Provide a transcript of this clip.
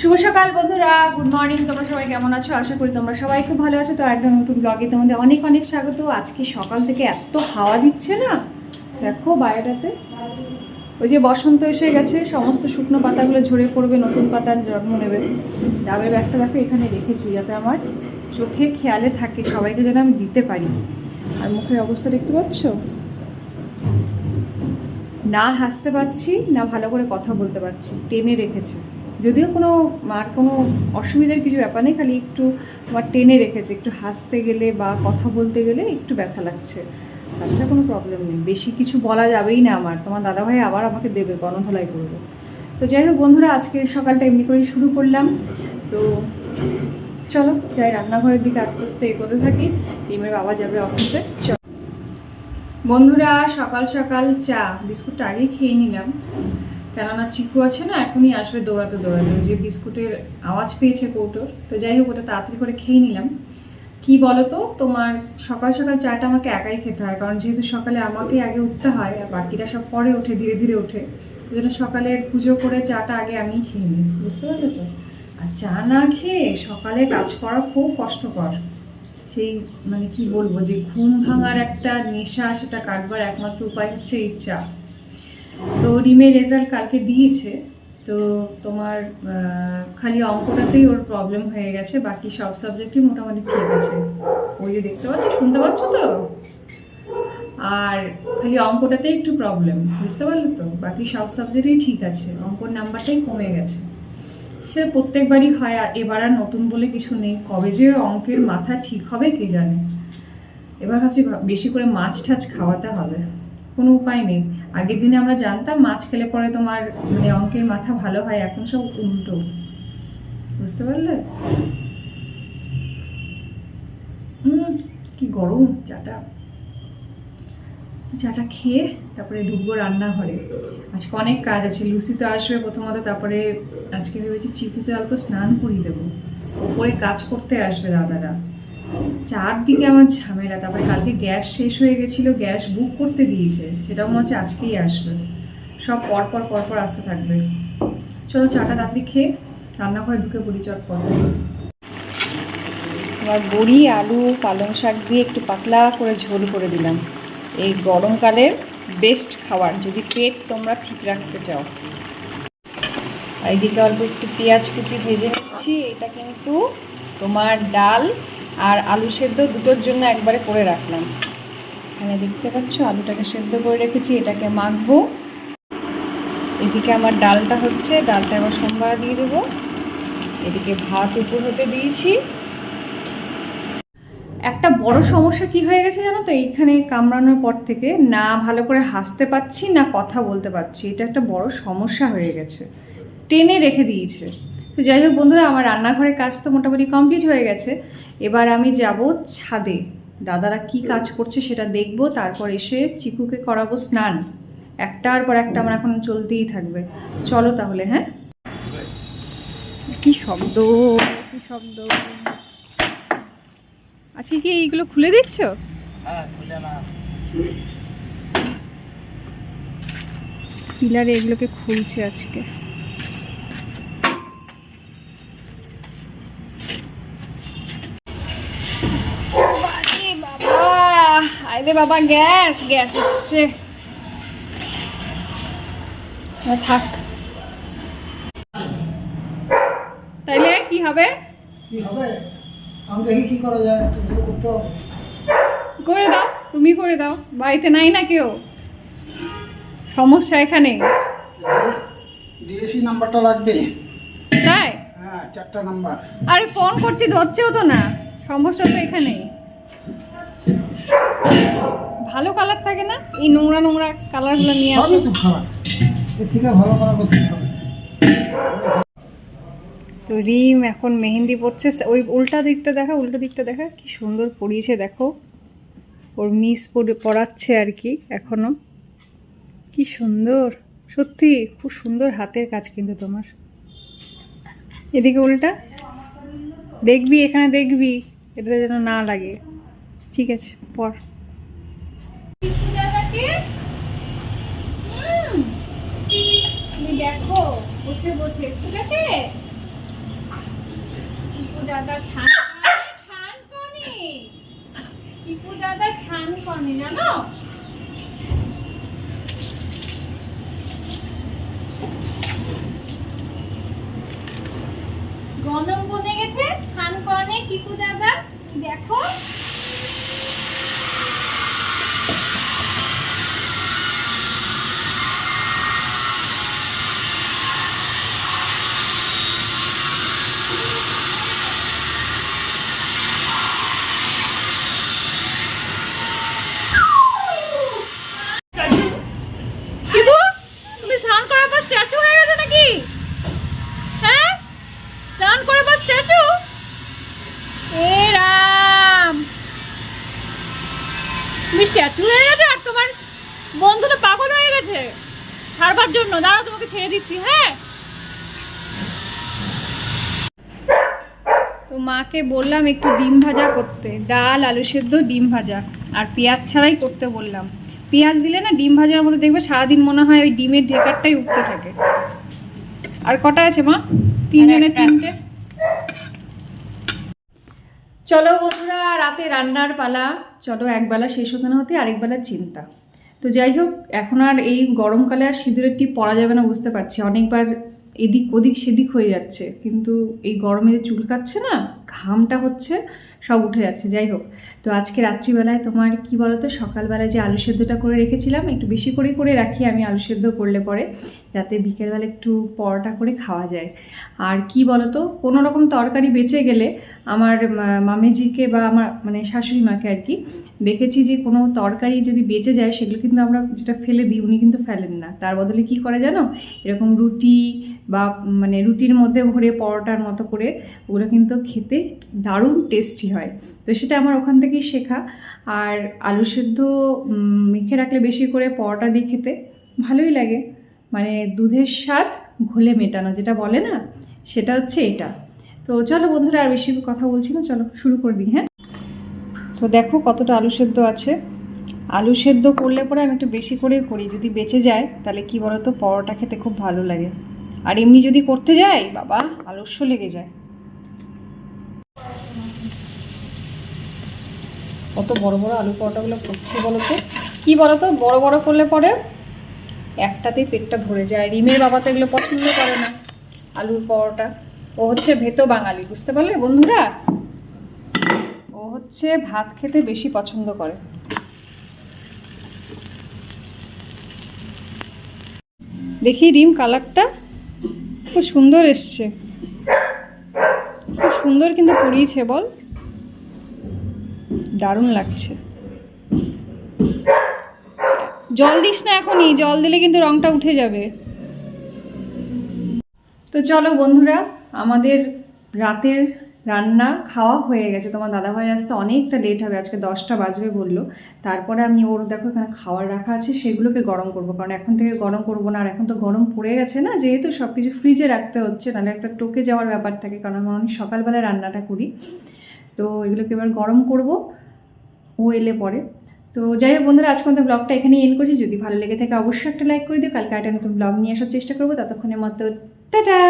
শুভ সকাল বন্ধুরা good morning তোমরা সবাই কেমন আছো? আশা করি তোমরা সবাই খুব ভালো আছো। তো একটা নতুন ব্লগে তোমাদের অনেক অনেক স্বাগত। আজকে সকাল থেকে এত হাওয়া দিচ্ছে না? দেখো বাইরেটাতে ওই যে বসন্ত এসে গেছে, সমস্ত শুকনো পাতাগুলো ঝরে পড়বে, নতুন পাতার জন্ম নেবে। ডাবের ব্যাগটা দেখো, এখানে রেখেছি যাতে আমার চোখে খেয়ালে থাকে, সবাইকে যেন আমি দিতে পারি। আর মুখের অবস্থা দেখতে পাচ্ছ? না হাসতে পারছি, না ভালো করে কথা বলতে পারছি। টেনে রেখেছে। যদিও কোনো আর কোনো অসুবিধার কিছু ব্যাপার নেই, খালি একটু আমার টেনে রেখেছে, একটু হাসতে গেলে বা কথা বলতে গেলে একটু ব্যথা লাগছে। তাছাড়া কোনো প্রবলেম নেই। বেশি কিছু বলা যাবেই না আমার। তোমার দাদাভাই আবার আমাকে দেবে, গণধলাই করবে। তো যাই হোক বন্ধুরা, আজকে সকালটা এমনি করেই শুরু করলাম। তো চলো, যাই রান্নাঘরের দিকে আস্তে আস্তে এগোতে থাকি। টিমের বাবা যাবে অফিসে চলো। বন্ধুরা, সকাল সকাল চা। বিস্কুটটা আগেই খেয়ে নিলাম। কেননা চিকু আছে না, এখনই আসবে দৌড়াতে দৌড়াতে। যে বিস্কুটের আওয়াজ পেয়েছে কৌটোর। তো যাই হোক, ওটা তাড়াতাড়ি করে খেয়ে নিলাম। কি বলো তো তোমার সকাল সকাল চাটা আমাকে একাই খেতে হয়, কারণ যেহেতু সকালে আমাকে আগে উঠতে হয় আর বাকিরা সব পরে ওঠে, ধীরে ধীরে ওঠে, ওই জন্য সকালের পুজো করে চাটা আগে আমি খেয়ে নিই। বুঝতে পারলে তো? আর চা না খেয়ে সকালে কাজ করা খুব কষ্টকর। সেই মানে কি বলব, যে ঘুম ভাঙার একটা নেশা সেটা কাটবার একমাত্র উপায় হচ্ছে এই চা। তো রিমের রেজাল্ট কালকে দিয়েছে। তো তোমার খালি অঙ্কটাতেই ওর প্রবলেম হয়ে গেছে, বাকি সব সাবজেক্টই মোটামুটি ঠিক আছে। ওই যে দেখতে পাচ্ছ, শুনতে পাচ্ছ তো? আর খালি অঙ্কটাতেই একটু প্রবলেম বুঝতে পারলে তো? বাকি সব সাবজেক্টেই ঠিক আছে, অঙ্কর নাম্বারটাই কমে গেছে। সেটা প্রত্যেকবারই হয়, আর এবার আর নতুন বলে কিছু নেই। কবে যে অঙ্কের মাথা ঠিক হবে, কে জানে? এবার ভাবছি, বেশি করে মাছ টাছ খাওয়াতে হবে। উপায় নেই। আগের দিনে আমরা জানতাম মাছ খেলে পরে তোমার মানে অঙ্কের মাথা ভালো হয়, এখন সব উল্টো। বুঝতে পারলে? কি গরম, চাটা। চাটা খেয়ে তারপরে ঢুকবো রান্নাঘরে। আজকে অনেক কাজ আছে, লুসি তো আসবে প্রথমত, তারপরে আজকে ভেবেছি চিকুকে অল্প স্নান করিয়ে দেবো। ওপরে কাজ করতে আসবে দাদারা। চারদিকে আমার ঝামেলা, তারপরে কালকে গ্যাস শেষ হয়ে গেছিল, গ্যাস বুক করতে দিয়েছে সেটাও মনে হচ্ছে আজকেই আসবে। সব পরপর পরপর আসতে থাকবে। চলো চাটা তাড়াতাড়ি খেয়ে রান্নাঘরে ঢুকে পড়ি চটপট। আমার বড়ি, আলু, পালং শাক দিয়ে একটু পাতলা করে ঝোল করে দিলাম। এই গরমকালের বেস্ট খাবার, যদি পেট তোমরা ঠিক রাখতে চাও। আর এদিকে অল্প একটু পেঁয়াজ কুচি ভেজে নিচ্ছি, এটা কিন্তু তোমার ডাল আর আলু সেদ্ধ দুটোর জন্য একবারে করে রাখলাম। এখানে দেখতে পাচ্ছ, আলুটাকে সেদ্ধ করে রেখেছি, এটাকে মাখবো। এদিকে আমার ডালটা হচ্ছে, ডালটা এবার সোমবার দিয়ে দেবো। এদিকে ভাত উপর হতে দিয়েছি। একটা বড় সমস্যা কি হয়ে গেছে জানো তো? এইখানে কামড়ানোর পর থেকে না ভালো করে হাসতে পাচ্ছি, না কথা বলতে পারছি এটা একটা বড় সমস্যা হয়ে গেছে। টেনে রেখে দিয়েছে। তো যাই হোক বন্ধুরা আমার রান্নাঘরের কাজ তো মোটামুটি কমপ্লিট হয়ে গেছে। এবার আমি যাব ছাদে। দাদারা কি কাজ করছে সেটা দেখব তারপর এসে চিকুকে করাবো স্নান। একটার পর একটা আমার এখন চলতেই থাকবে। চলো তাহলে হ্যাঁ? কি শব্দ কি শব্দ। আজকে কি এইগুলো খুলে দিচ্ছ? পিলারে এগুলোকে খুলছে আজকে বাবারে বাবা আইরে বাবা গ্যাস গ্যাস এসছে। থাক। তাইলে কি হবে? কি হবে? আমি দেখি কি করা যায় করতে করে দাও তুমি করে দাও। বাড়িতে নাই না কেউ। সমস্যা এখানে। ডিএসি নাম্বারটা লাগবে? তাই? হ্যাঁ চারটা নাম্বার। আরে ফোন করছি ধরছেও তো না। সমস্যা তো এখানেই। ভালো কালার থাকে না? এই নোংরা নোংরা কালারগুলো নিয়ে আসো। তো ভালো রিম এখন মেহেন্দি পড়ছে ওই উল্টা দিকটা দেখা উল্টা দিকটা দেখা। কি সুন্দর পরিয়েছে দেখো। ওর মিস পড়াচ্ছে আর কি এখনও। কি সুন্দর। সত্যি খুব সুন্দর হাতের কাজ কিন্তু তোমার। এদিকে উল্টা। দেখবি এখানে দেখবি। এটা যেন না লাগে। ঠিক আছে, পর। দেখো ঠিক আছে? দাদা চিকু দাদা জানো? গনম বনে গেছে ছান কনে চিকু দাদা দেখো চিকু তুমি স্নান করার পর স্ট্যাচু হয়ে গেছে নাকি হ্যাঁ স্নান করার পর স্ট্যাচু এ রাম তুমি স্ট্যাচু হয়ে গেছে আর তোমার বন্ধু তো পাগল হয়ে গেছে ছাড়বার জন্য। দাঁড়াও তোমাকে ছেড়ে দিচ্ছি হ্যাঁ? তো মাকে বললাম একটু ডিম ভাজা করতে ডাল আলু সেদ্ধ ডিম ভাজা। আর পেঁয়াজ ছাড়াই করতে বললাম। পেঁয়াজ দিলে না ডিম ভাজার মধ্যে দেখবে সারাদিন মনে হয় ওই ডিমের ঢেকারটাই উঠতে থাকে। আর কটা আছে মা? তিনজনের তিনটে? চলো বন্ধুরা রাতে রান্নার পালা। চলো একবেলা শেষ হতে না হতে আরেকবেলা চিন্তা। তো যাই হোক, এখন আর এই গরমকালে আর সিঁদুরের টিপ পরা যাবে না বুঝতে পারছি। অনেকবার এদিক ওদিক সেদিক হয়ে যাচ্ছে। কিন্তু এই গরমে চুলকাচ্ছে না, ঘামটা হচ্ছে। সব উঠে যাচ্ছে, যাই হোক। তো আজকে রাত্রিবেলায় তোমার কি বলো তো সকালবেলায় যে আলু সেদ্ধটা করে রেখেছিলাম, একটু বেশি করে করে রাখি, আমি আলু সেদ্ধ করলে পরে, যাতে বিকেলবেলা একটু পরোটা করে খাওয়া যায়। আর কি বলো তো কোনো রকম তরকারি বেঁচে গেলে আমার মামিজিকে বা আমার মানে শাশুড়ি মাকে আর কি, দেখেছি যে কোনো তরকারি যদি বেঁচে যায়, সেগুলো কিন্তু আমরা যেটা ফেলে দিই, উনি কিন্তু ফেলেন না। তার বদলে কি করে জানো, এরকম রুটি বা মানে রুটির মধ্যে ভরে পরোটার মতো করে, ওগুলো কিন্তু খেতে দারুণ টেস্টি হয়। তো সেটা আমার ওখান থেকেই শেখা। আর আলু সেদ্ধ মেখে রাখলে বেশি করে পরোটা দিয়ে খেতে ভালোই লাগে। মানে দুধের স্বাদ ঘোলে মেটানো, যেটা বলে না, সেটা হচ্ছে এটা। তো চলো বন্ধুরা, আর বেশি কথা বলছি না, চলো শুরু করে দিই হ্যাঁ? তো দেখো কতটা আলু সেদ্ধ আছে। আলু সেদ্ধ করলে পরে আমি একটু বেশি করেই করি, যদি বেঁচে যায়, তাহলে কি বলতো, পরোটা খেতে খুব ভালো লাগে। আর এমনি যদি করতে যাই বাবা, আলস্য লেগে যায়। কত বড় বড় আলু পরোটাগুলো করছি বলো তো কী বলো তো বড় বড় করলে পরে একটাতেই পেটটা ভরে যায়। রিমের বাবা তো এগুলো পছন্দ করে না, আলুর পরোটা। ও হচ্ছে ভেতো বাঙালি, বুঝতে পারলে বন্ধুরা? ও হচ্ছে ভাত খেতে বেশি পছন্দ করে। দেখি রিম কালারটা? খুব সুন্দর এসছে। খুব সুন্দর কিন্তু পরিয়েছে বল। দারুণ লাগছে। জল দিস না এখনই, জল দিলে কিন্তু রংটা উঠে যাবে। তো চলো বন্ধুরা, আমাদের রাতের রান্না খাওয়া হয়ে গেছে। তোমার দাদাভাই আসতে অনেকটা লেট হবে, আজকে দশটা বাজবে বলল। তারপরে আমি ওর দেখো এখানে খাবার রাখা আছে, সেগুলোকে গরম করব। কারণ এখন থেকে গরম করব না, আর এখন তো গরম পড়ে গেছে না, যেহেতু সব কিছু ফ্রিজে রাখতে হচ্ছে তাহলে একটা টোকে যাওয়ার ব্যাপার থাকে, কারণ আমরা অনেক সকালবেলায় রান্নাটা করি। তো এগুলোকে এবার গরম করব। ও এলে পরে। তো যাই হোক বন্ধুরা আজকে আমাদের ব্লগটা এখানেই এন করছি। যদি ভালো লেগে থাকে, অবশ্যই একটা লাইক করে দিও। কালকে একটা নতুন ব্লগ নিয়ে আসার চেষ্টা করব। ততক্ষণের মতো, টাটা!